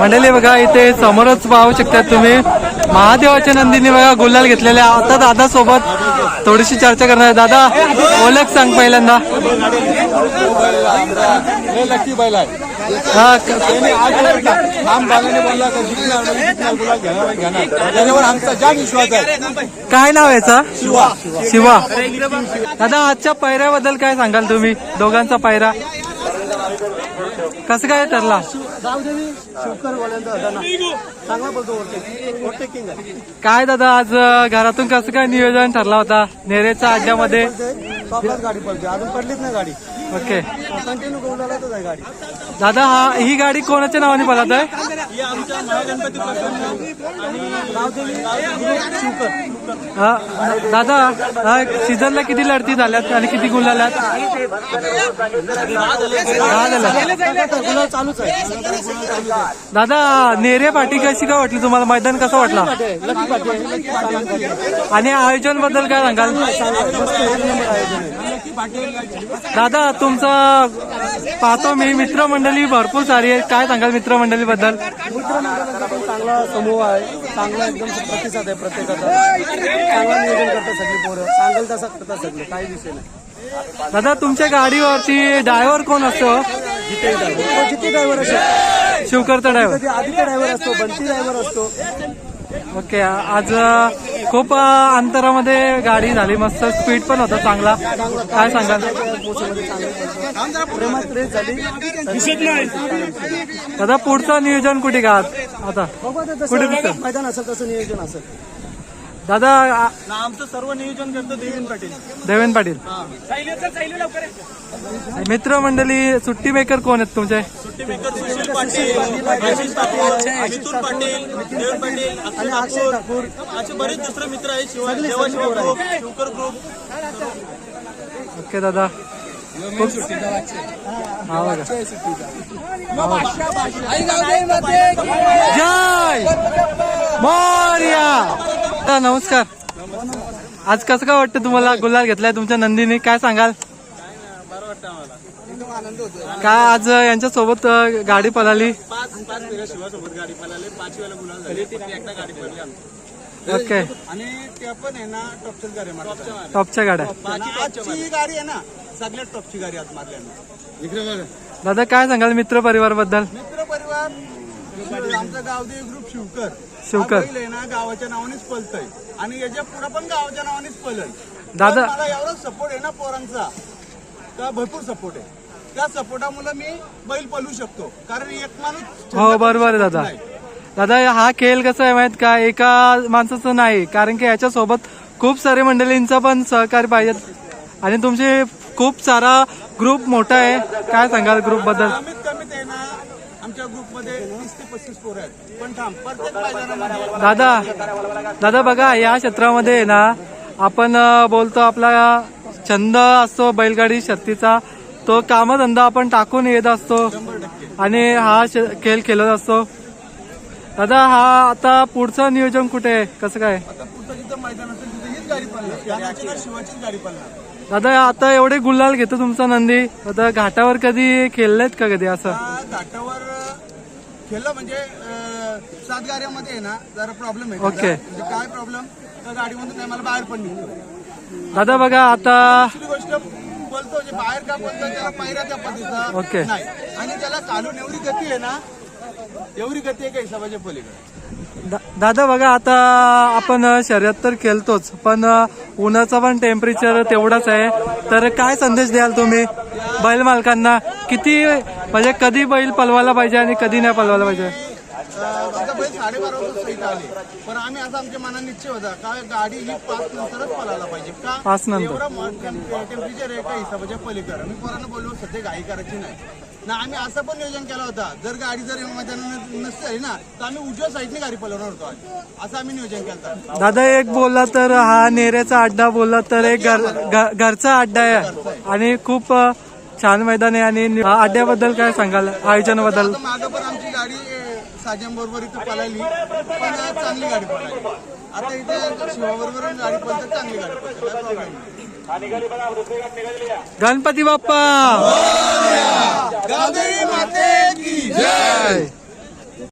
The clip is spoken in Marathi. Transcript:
मंडळी बघा इथे समोरच पाहू शकतात तुम्ही. महादेवाच्या नंदीने बघा गुलाल घेतलेल्या. आता दादा सोबत थोडीशी चर्चा करणार. दादा ओळख सांग पहिल्यांदा. हा काय नाव आहे याचा? शिवा. दादा आजच्या पायऱ्याबद्दल काय सांगाल तुम्ही? दोघांचा पायरा. कसं काय ठरला? चांगला बोलतो ओव्हरटेकिंग आहे. काय दादा आज घरातून कसं काय नियोजन ठरला होता? नेरेच्या टॉपलाच गाडी पडते. अजून पडलीच नाही गाडी. ओके. कंटिन्यू आहे गाडी दादा हा ही गाडी कोणाच्या नावाने पळत आहे? ही आमच्या महागणपती प्रसन्न आणि गावदेवी शिवकर हा, दादा हा सीझनला किती लढती झाल्यात आणि किती गुल झाल्यात? दहा झाल्या गुलाल चालूच आहे दादा नेरे पाटी कशी काय वाटली तुम्हाला? मैदान कसं वाटला? आणि आयोजनबद्दल काय सांगाल? दादा तुमचा पाहतो मी मित्रमंडळी भरपूर सारी आहे काय सांगाल मित्रमंडळी बद्दल मित्रमंडळाचा पण चांगला समूह आहे. चांगला एकदम प्रतिसाद आहे प्रत्येकाचा. चांगला नियोजन करतात सगळी पोरं. सांगेल तसा करतात सगळे. काही विषय नाही. दादा तुमच्या गाडीवरती ड्रायव्हर कोण असतो? जिथे ड्रायव्हर. जिथे ड्रायव्हर असतो शिवकरचा ड्रायव्हर. आदित्य ड्रायव्हर असतो बंटी ड्रायव्हर असतो. ओके आज खूप अंतरामध्ये गाडी झाली. मस्त स्पीड पण होता चांगला. काय सांगाल? दादा पुढचं नियोजन कुठे का आता. कुठे मैदान असेल तसं नियोजन असेल. दादा आ- आमचं सर्व नियोजन करतो देवेंद्र पाटील. देवेंद्र पाटील. मित्रमंडळी सुट्टी मेकर कोण आहेत तुमचे? सुट्टी मेकर सुशील पाटील आशिष ठाकूर मिथुन पाटील देवेंद्र पाटील आणि अक्षय ठाकूर. असे बरेच दुसरे मित्र आहेत शिवाय Deva Shiva group Shivkar group okay दादा. हा बघा. जय! मोर्या! दादा, नमस्कार. आज कसं काय वाटतं तुम्हाला गुलाल घेतलाय तुमच्या नंदीने? काय सांगाल? काय आज यांच्या सोबत गाडी पळाली? ओके. आणि त्या पण आहे ना टॉपचीच गाड्या टॉपच्या गाड्या. आजची गाडी आहे ना सगळ्यात टॉपची गाडी आज मारल्या दादा काय सांगाल मित्र परिवारबद्दल मित्र परिवार आमचा गावदेव ग्रुप शिवकर. शिवकर. हा बैल आहे ना गावाच्या नावानेच पलतय आणि याच्यापुढे पण गावाच्या नावानेच पलल दादा- मला एवढा सपोर्ट आहे ना पोरांचा. का भरपूर सपोर्ट आहे. त्या सपोर्टामुळे मी बैल पलू शकतो. कारण एक माणूस हो बरोबर आहे दादा. दादा हा खेळ कसा आहे माहीत का? एका माणसाचं नाही कारण की याच्या सोबत खूप सारे मंडळींचा पण सहकार्य पाहिजे. आणि तुमचे खूप सारा ग्रुप मोठा आहे. काय सांगाल ग्रुपबद्दल कमीत कमीत आहे ना आमच्या ग्रुपमध्ये तीस ते पस्तीस पोरं आहेत. पण थांब प्रत्येक मैदानामध्ये दादा दादा बघा या क्षेत्रामध्ये आहे ना आपण बोलतो आपला छंद असतो बैलगाडी शर्तीचा. तो कामधंदा आपण टाकून येत असतो आणि हा खेळ खेळत असतो. दादा हा आता पुढचं नियोजन कुठे आहे? कसं काय? आता पुढचं जिथं मैदान असेल तिथे हीच गाडी पडणार याची ना शिवाचीच गाडी पडणार दादा आता एवढे गुलाल घेतो तुमचा नंदी. आता घाटावर कधी खेळलेत का कधी असं? घाटावर खेळलं म्हणजे अं, सात गाड्यामध्ये आहे ना जरा प्रॉब्लेम आहे. ओके. म्हणजे काय प्रॉब्लेम तर गाडीमधून नाही मला बाहेर पण निघतो दादा बघा आता दुसरी गोष्ट बोलतो जे बाहेर का बोलतो त्याला पायऱ्या त्या पद्धतीचा ओके. नाही. आणि त्याला काढून एवढी गती आहे ना एवढी गती आहे का हिसाबाच्या पलीकडे? दा- दादा बघा आता आपण शर्यत तर खेळतोच पण उन्हाचा पण टेम्परेचर तेवढाच आहे. तर काय संदेश द्याल तुम्ही? बैल मालकांना किती म्हणजे कधी बैल पलवायला पाहिजे आणि कधी नाही पलवायला पाहिजे? अं, आमचा बैल साडेबारा वाजता सहित आले. पण आम्ही असं आमच्या मनात निश्चय होता का गाडी ही पाच नंतरच पळायला पाहिजे? का पाच नंतर. एवढा टेम्परेचर आहे का हिसाबाच्या पलीकडे? मी पोरांना बोललो सध्या करायची नाही. ना आम्ही असं पण नियोजन केलं होता. जर गाडी जर मैदानात नसती आली ना तर आम्ही उजव्या साईडने गाडी पळवणार होतो आज. असं आम्ही नियोजन केलं होतं. दादा एक बोलला तर हा नेऱ्याचा अड्डा बोलला तर एक घर घरचा अड्डा आहे. आणि खूप अ, छान मैदान आहे आणि अड्ड्याबद्दल काय सांगाल? आयोजनाबद्दल? मागं पण आमची गाडी साजम बरोबर इथं पळाली पण चांगली गाडी पळाली. आता इथे शिवाबरोबर गाडी पळते चांगली गाडी गणपती बाप्पा!